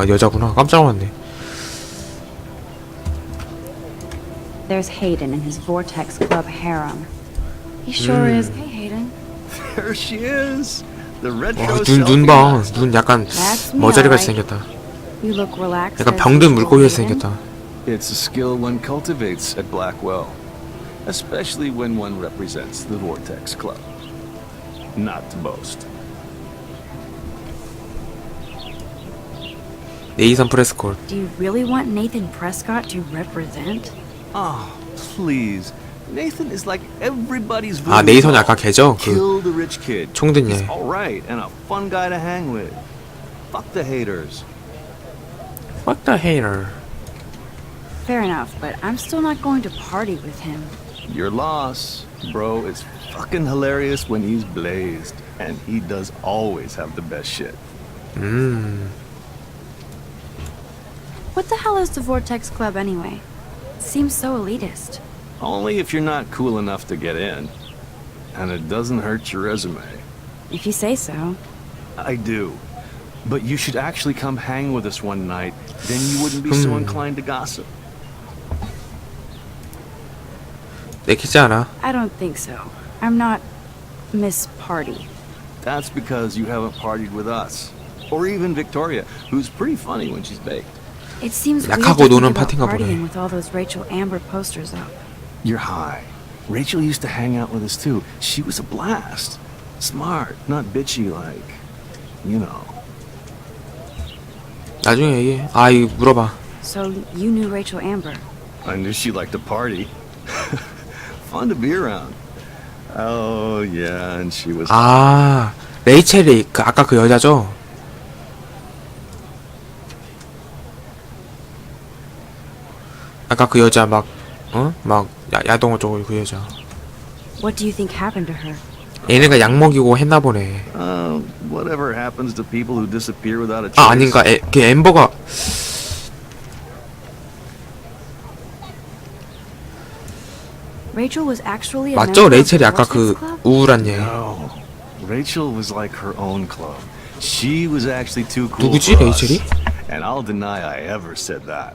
아 여자구나 깜짝 놀랐네 There's Hayden and his Vortex Club harem. He sure is. Hey, Hayden. There she is. The retro 와눈 selfie 눈봐 master. 눈 약간 머저리같이. 생겼다 You look relaxed. 약간 병든 물고기같이. 생겼다 It's a skill one cultivates at Blackwell, especially when one represents the Vortex Club. Not to boast. 네이선 프레스콜 Do you really want Nathan Prescott to represent? Oh, please. Nathan is like everybody's 아 voodoo 네이선이 doll. 아까 걔죠? 그 Kill the rich kid. 총든 He's 얘 all right and a fun guy to hang with. Fuck the haters. What the hater Fair enough, but I'm still not going to party with him. Your loss, bro, is fucking hilarious when he's blazed, and he does always have the best shit. 음 what the hell is the Vortex Club anyway? Seems so elitist. Only if you're not cool enough to get in. And it doesn't hurt your resume. If you say so. I do. But you should actually come hang with us one night. Then you wouldn't be so hmm. inclined to gossip. I don't think so. I'm not Miss Party. That's because you haven't partied with us. Or even Victoria, who's pretty funny when she's baked. It seems weird 약하고 to think 노는 about 파티인가 partying 보네. with all those Rachel Amber posters up. You're high. Rachel used to hang out with us too. She was a blast. Smart, not bitchy like, you know. 나중에 얘기해 아 이거 물어봐 So you knew Rachel Amber. I knew she liked to party. Fun to be around. Oh, yeah, and she was. 아 레이첼이 그 아까 그 여자죠? 아까 그 여자 막 어? 막 야, 야동 어쩌고 그 여자 What do you think happened to her? 얘네가 약 먹이고 했나 보네 Uh, whatever happens to people who disappear without a trace. 아 아닌가 에, 그 엠버가 Rachel was actually a 맞죠? member of the 레이첼이 아까 Vortex 그 Club? 우울한 얘 No. Rachel was like her own club. She was actually too cool. 누구지, for us. 레이첼이? And I'll deny I ever said that.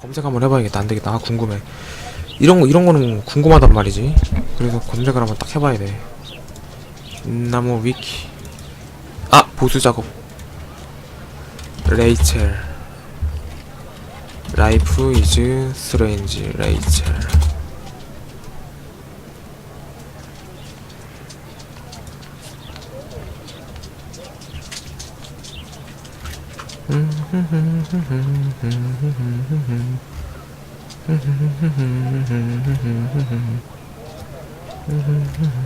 검색 한번 해봐야겠다. 안 되겠다. 아 궁금해. 이런 거 이런 거는 궁금하단 말이지. 그래서 검색을 한번 딱 해봐야 돼. 나무 위키. 아 보수 작업. 레이첼. 라이프 이즈 스트레인지 레이첼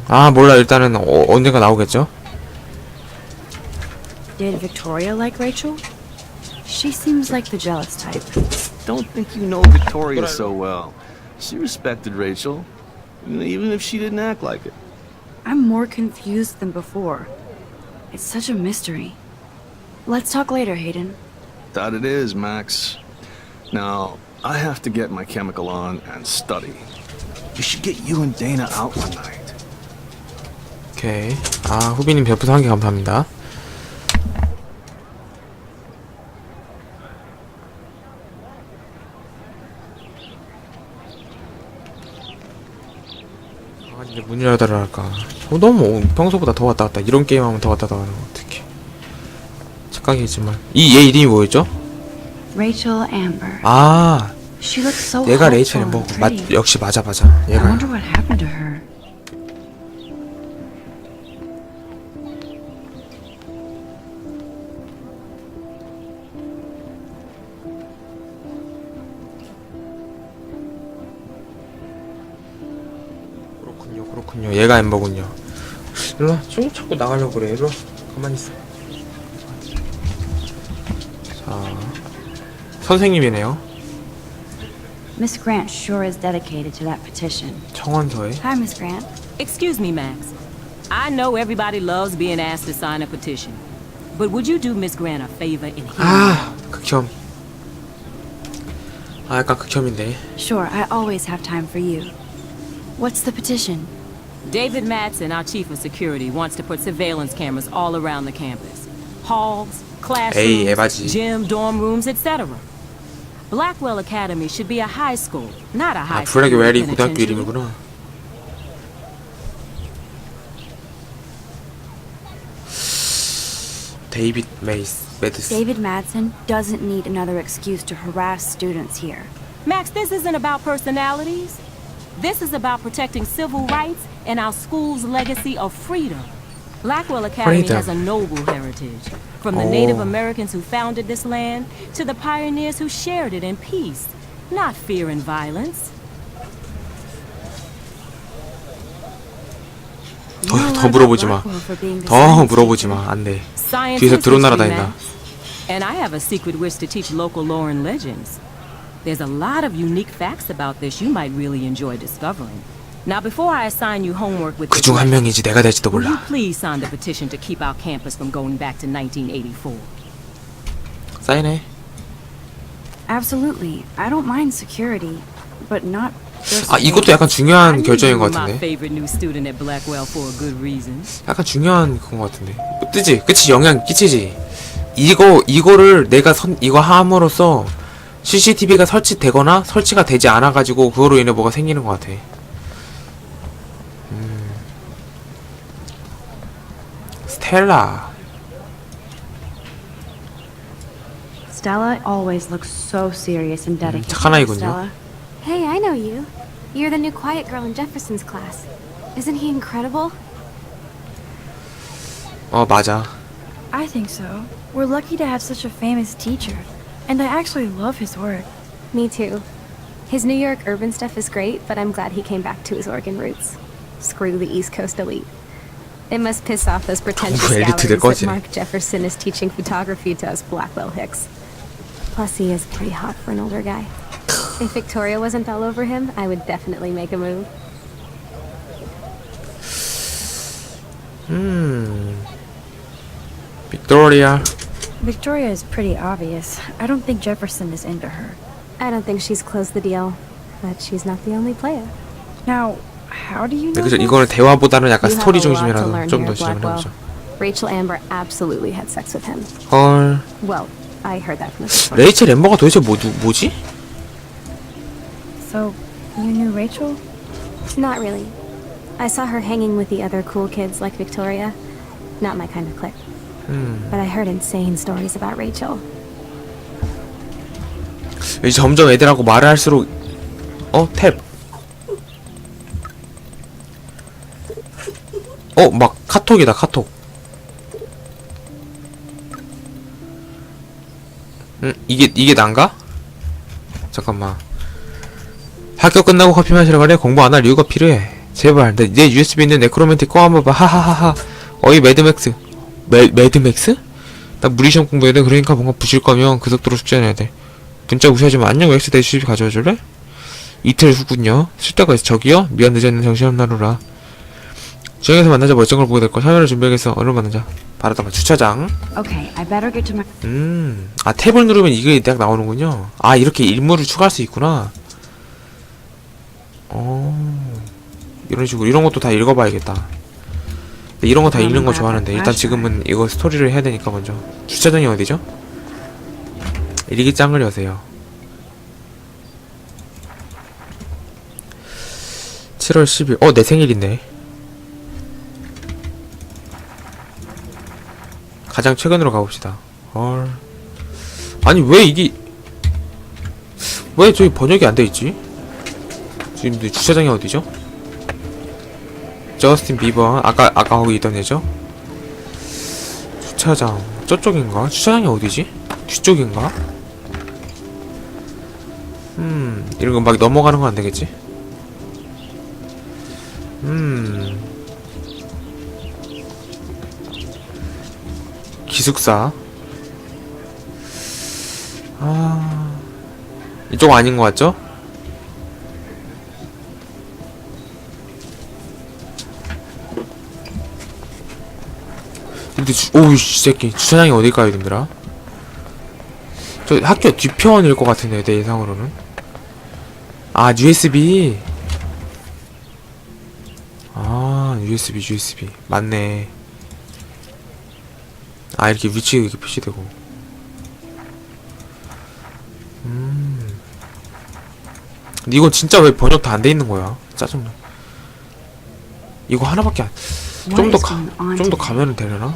아 몰라 일단은 어, 언젠가 나오겠죠 Did Victoria like Rachel? She seems like the jealous type. Don't think you know Victoria so well. She respected Rachel, even if she didn't act like it. I'm more confused than before. It's such a mystery. Let's talk later, Hayden. That it is, Max. Now, I have to get my chemical on and study. We should get you and Dana out one night. 오케이 아 후비님 별풍선 한개 감사합니다 아 이제 문 열어달라 할까 어, 너무 평소보다 더 왔다 갔다 이런 게임하면 더 왔다 갔다 하는 거 어떡해 착각이지만 이 얘 이름이 뭐였죠? Rachel Amber. 아 She looks so 얘가 레이첼 and 뭐 맞, pretty. 역시 맞아 맞아 I 얘가 wonder what happened to her. 그렇군요 그렇군요 얘가 엠버군요 일로와 좀 자꾸 나가려고 그래 일로와 가만히 있어 선생님이네요 Miss Grant sure is dedicated to that petition. 청원서에 Hi, Miss Grant. Excuse me, Max. I know everybody loves being asked to sign a petition. But would you do Miss Grant a favor and hear me 아 극혐 아 약간 극혐인데 Sure, I always have time for you. What's the petition? David Matson, our chief of security, wants to put surveillance cameras all around the campus. Halls, classrooms, 에바지. gym, dorm rooms, etc. Blackwell Academy should be a high school, not a 아 high school. 블랙이 웨리 고등학교 penitentiary. 이름이구나 데이빗 메이스 매드스 David Madsen doesn't need another excuse to harass students here. Max, this isn't about personalities. This is about protecting civil rights and our school's legacy of freedom. Blackwell Academy Freedom. has a noble heritage. From the Native Oh. Americans who founded this land to the pioneers who shared it in peace, not fear and violence. You know a 더, lot 더 물어보지 마. about Blackwell for being the 더 science 물어보지 teacher. 마. 안 돼. Science 뒤에서 is 드론 history, 날아다닌다. Max. And I have a secret wish to teach local lore and legends. There's a lot of unique facts about this you might really enjoy discovering. Now, before I assign you homework with 그중 한 명이지 내가 될지도 Will you 몰라. please sign the petition to keep our campus from going back to 1984? 사인해. Absolutely. I don't mind security, but not just 아 이것도 약간 I 중요한 knew 결정인 것 were my 같은데. favorite new student at Blackwell for a good reason. 약간 중요한 그건 것 같은데. 뭐 뜨지? 그치 영향 끼치지. 이거 이거를 내가 선 이거 함으로써 CCTV가 설치되거나 설치가 되지 않아 가지고 그거로 인해 뭐가 생기는 것 같아. 스텔라. Stella always looks so serious and dedicated. 착한 아이군요. Stella. Hey, I know you. You're the new quiet girl in Jefferson's class. Isn't he incredible? 어 맞아. I think so. We're lucky to have such a famous teacher. And I actually love his work. Me too. His New York urban stuff is great, but I'm glad he came back to his Oregon roots. Screw the East Coast elite. It must piss off those pretentious galleries that Mark Jefferson is teaching photography to us Blackwell Hicks. Plus, he is pretty hot for an older guy. If Victoria wasn't all over him, I would definitely make a move. Hmm. Victoria. Victoria is pretty obvious. I don't think Jefferson is into her. I don't think she's closed the deal, but she's not the only player. Now, how do you 네, Mm-hmm. know? 그죠. this? 이거는 대화보다는 약간 You have 스토리 a lot to 중심이라서 learn 좀 here 더 at 진행을 Blackwell. 해보죠. Rachel Amber absolutely had sex with him. 헐. Well, I heard that from the report. 레이첼 엠버가 도대체 뭐, 누, 뭐지? So, you knew Rachel? Not really. I saw her hanging with the other cool kids like Victoria. Not my kind of clique. But I heard insane stories about Rachel. 이제 점점 애들하고 말을 할수록 어? 탭 어? 막 카톡이다 카톡 음 이게 이게 난가? 잠깐만 학교 끝나고 커피 마시러 가래 공부 안 할 이유가 필요해 제발 내, 내 USB 있는 네크로맨틱 꺼 한번 봐 하하하하 어이 매드맥스 매, 매드맥스? 나 무리시험 공부해야 돼 그러니까 뭔가 부실 거면 그 속도로 숙제해야 돼 문자 무시하지 마. 안녕 엑스 내 수입 가져와 줄래? 이틀 후군요. 쓸데가 있어. 저기요? 미안 늦었네. 정신없는 하루라. 지역에서 만나자 멀쩡한 걸 보게 될 거. 샤넬을 준비하겠어. 얼른 만나자. 바라다가 주차장. Okay, I better get to my. 음. 아 탭을 누르면 이게 딱 나오는군요. 아 이렇게 일물을 추가할 수 있구나. 어. 이런 식으로 이런 것도 다 읽어봐야겠다. 이런 거 다 읽는 거 좋아하는데 일단 지금은 이거 스토리를 해야 되니까 먼저 주차장이 어디죠? 일기장을 여세요. 7월 10일. 어, 내 생일인데. 가장 최근으로 가봅시다. 헐. 아니, 왜 이게. 왜 저기 번역이 안 돼 있지? 지금 이 주차장이 어디죠? 저스틴 비버. 아까, 아까 거기 있던 애죠? 주차장. 저쪽인가? 주차장이 어디지? 뒤쪽인가? 음, 이런 거 막 넘어가는 건 안 되겠지? 음. 기숙사. 아. 이쪽 아닌 것 같죠? 근데 주, 오우, 이 새끼. 주차장이 어딜까요, 님들아? 저 학교 뒤편일 것 같은데, 내 예상으로는. 아, USB. USB USB 맞네 아 이렇게 위치 이렇게 표시되고 음 근데 이건 진짜 왜 번역 다 안 돼 있는 거야 짜증나 이거 하나밖에 안 좀 더 가, going on 좀더 today? 가면은 되려나?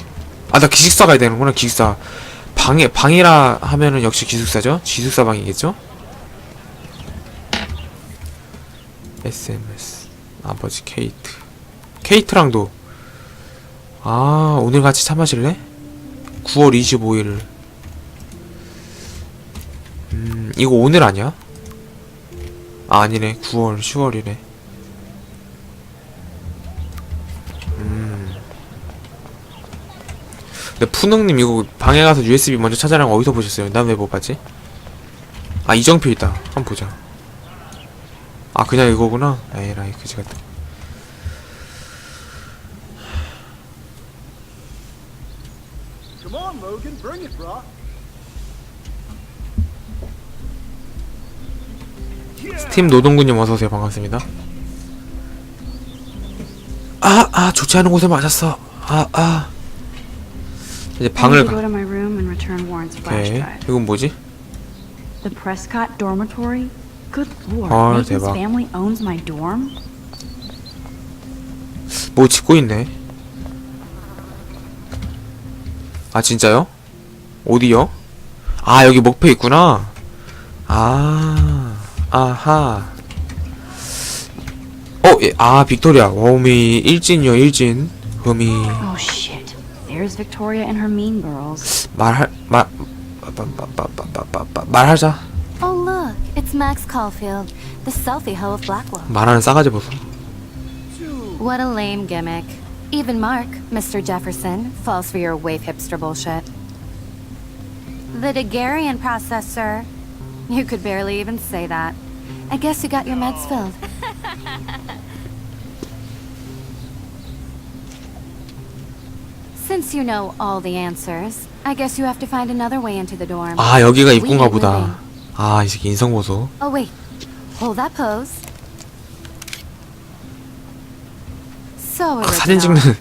아, 나 기숙사 가야 되는구나, 기숙사. 방에, 방이라 하면은 역시 기숙사죠? 기숙사 방이겠죠? SMS. 아버지 케이트. 케이트랑도. 아, 오늘 같이 차 마실래? 9월 25일. 음, 이거 오늘 아니야? 아, 아니네. 9월, 10월이네. 근데 푸능님 이거 방에 가서 USB 먼저 찾아라는 거 어디서 보셨어요? 난 왜 못 봤지? 아 이정표 있다. 한번 보자. 아 그냥 이거구나. 에라이 그지 같다. On, Logan, bring it, brah. 스팀 노동구님 어서 오세요. 반갑습니다. 아, 아, 좋지 않은 곳에 맞았어. 아, 아. 이제 방을 가. 오케이. 이건 뭐지? The Prescott dormitory? Good lord, 헐, Nathan's 대박. family owns my dorm? 뭐 짓고 있네. 아 진짜요? 어디요? 아 여기 목표 있구나. 아 아하. 어, 예, 아 빅토리아. 워미 일진이요 일진. 흠이 Oh shit. There's Victoria and her mean girls. 말할 말 말하자. Oh, look, it's Max Caulfield, the selfie hoe of Blackwell. 말하는 싸가지 보소. What a lame gimmick. Even Mark, Mr. Jefferson, falls for your wave hipster bullshit. The Daguerrean process, sir. You could barely even say that. I guess you got your meds filled. Since you know all the answers, I guess you have to find another way into the dorm. 아 여기가 We 입구인가 get 보다. moving. 아 이 새끼 인성 보소. Oh wait, hold that pose. So 아, 사진 original. 찍는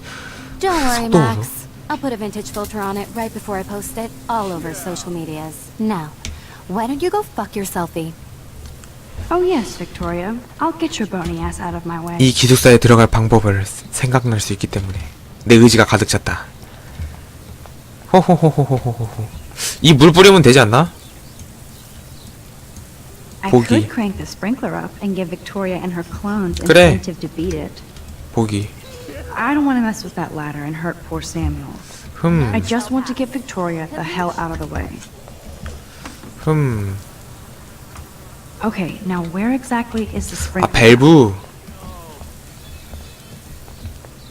Don't worry, 속도 Max. I'll put a vintage filter on it right before I post it all over social medias. Now, why don't you go fuck your selfie? Oh yes, Victoria. I'll get your bony ass out of my way. 이 기숙사에 들어갈 방법을 생각날 수 있기 때문에 내 의지가 가득 찼다. 호호호호호호호. 이 물 뿌리면 되지 않나? I 보기. could crank the sprinkler up and give Victoria and her clones 그래. incentive to beat it. 보기. I don't want to mess with that ladder and hurt poor Samuel. 흠. I just want to get Victoria the hell out of the way. 흠. Okay, now where exactly is the 아 sprinkler? 밸브.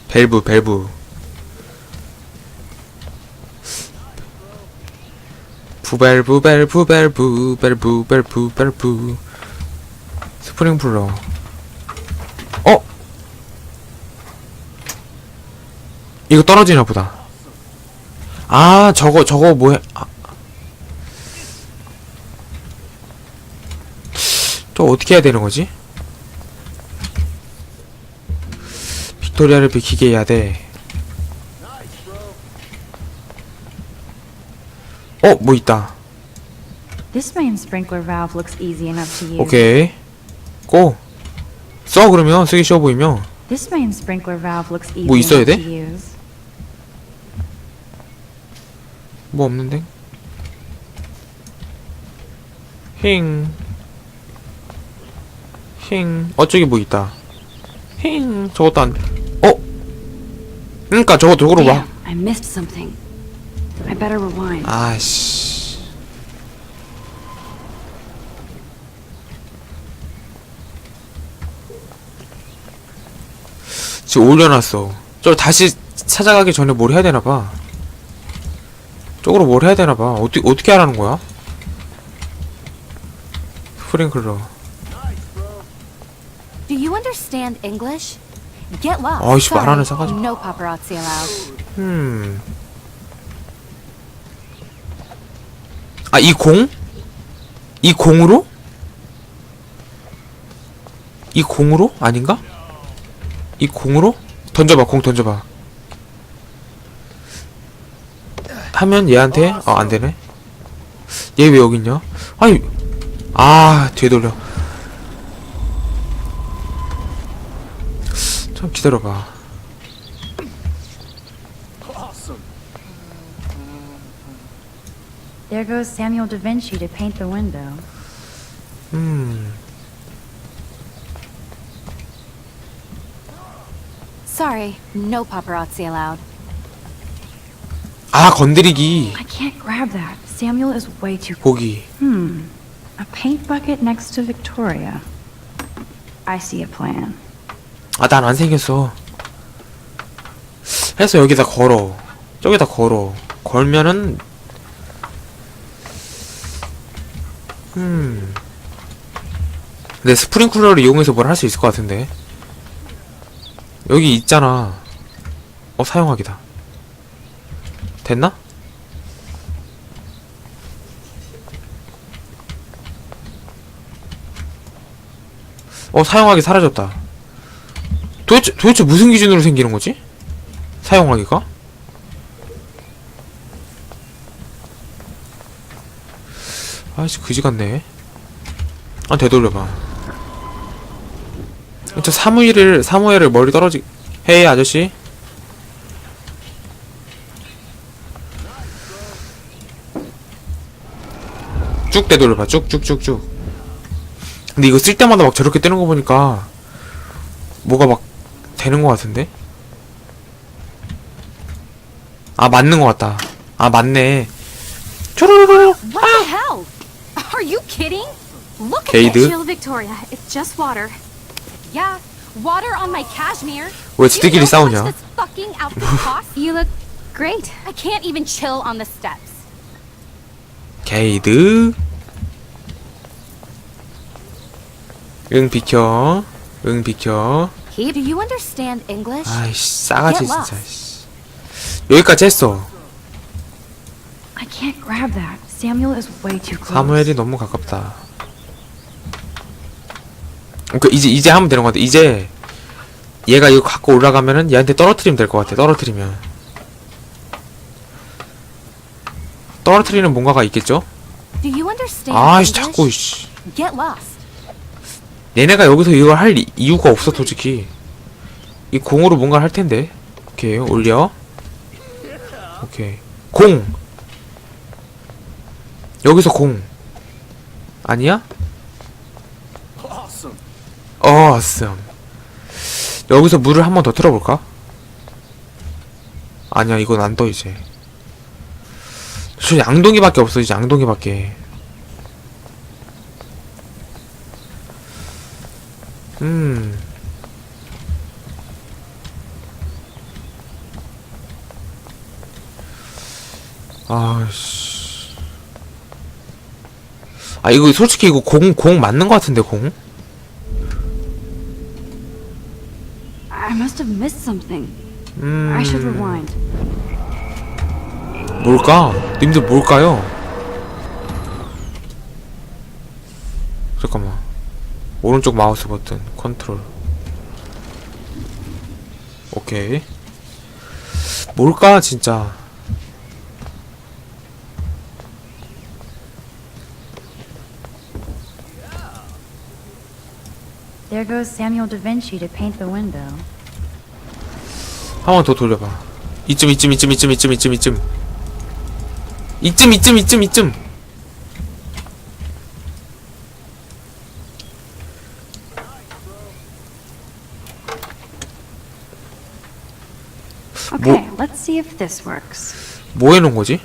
밸브 밸브. 부벨부 벨부 벨부 벨부 벨부 벨부 스프링 플러 이거 떨어지나 보다 아 저거 저거 뭐해 아. 저 어떻게 해야 되는 거지? 빅토리아를 비키게 해야 돼. 어, 뭐 있다. 오케이. 고. 써 그러면 쓰기 쉬워 보이면. 뭐 있어야 돼? to use. 뭐 없는데? 힝. 힝. 어, 저기 뭐 있다. 힝. 저것도 안, 어? 그니까 저거 저거로 와. I missed something. I better rewind. 아씨. 지금 올려놨어. 저 다시 찾아가기 전에 뭘 해야 되나 봐. 쪽으로 뭘 해야 되나 봐. 어떻게 어떻게 하라는 거야? 스프링클러. Do you understand English? Get lost. 아이씨, 말하는 싸가지. No paparazzi allowed. 음. 아, 이 공? 이 공으로? 이 공으로? 아닌가? 이 공으로? 던져봐 공 던져봐 하면 얘한테 어 안되네 얘 왜 여기 있냐 아니 아 뒤에 돌려 좀 기다려봐 There goes Samuel da Vinci to paint the window. 음 Sorry, no paparazzi allowed. 아 건드리기 I can't grab that. Samuel is way too. 보기 Hmm. A paint bucket next to Victoria. I see a plan. 아 난 안 생겼어 해서 여기다 걸어 저기다 걸어 걸면은 음 근데 스프링클러를 이용해서 뭘 할 수 있을 것 같은데 여기 있잖아 어 사용하기다 됐나? 어 사용하기 사라졌다 도대체 도대체 무슨 기준으로 생기는 거지? 사용하기가? 아이씨 그지 같네. 아 되돌려봐. 저 사무엘을 사무엘을 머리 떨어지. 헤이 아저씨. 쭉 되돌려봐 쭉쭉쭉쭉. 근데 이거 쓸 때마다 막 저렇게 뜨는 거 보니까 뭐가 막 되는 것 같은데? 아 맞는 것 같다. 아 맞네. 쪼르르르. What the hell? Are you kidding? Look at Geide. this. Chill, Victoria. It's just water. Yeah, water on my cashmere. 왜 지들끼리 싸우냐? outfit costs? you look great. I can't even chill on the steps. 게이드. 응 비켜. 응 비켜. Do you understand English? 아이씨 싸가지 진짜. 씨. 여기까지 했어. I can't grab that. Samuel is way too close. 사무엘이 너무 가깝다. 그러니까 이제 이제 하면 되는 것 같아. 이제 얘가 이거 갖고 올라가면은 얘한테 떨어뜨리면 될 것 같아. 떨어뜨리면. 떨어뜨리는 뭔가가 있겠죠? Do you understand 아이씨 English? 자꾸 씨. Get lost. 얘네가 여기서 이걸 할 이- 이유가 없어 솔직히. 이 공으로 뭔가 할 텐데. 오케이 올려. 오케이 공. 여기서 공. 아니야? 어썸 여기서 물을 한 번 더 틀어볼까? 아니야 이건 안 떠 이제 저 양동이밖에 없어 이제 양동이밖에 음 아씨 아 이거 솔직히 이거 공 공 맞는 거 같은데 공? I must have missed something. 음 I should rewind. 뭘까? 님들 뭘까요? 잠깐만 오른쪽 마우스 버튼 컨트롤. 오케이. 뭘까 진짜? There goes Samuel da Vinci to paint the window. 한 번 더 돌려봐. 이쯤 이쯤 이쯤 이쯤 이쯤 이쯤 이쯤. 이쯤 이쯤 이쯤 이쯤. Okay, let's see if this works. 뭐 해놓은 거지?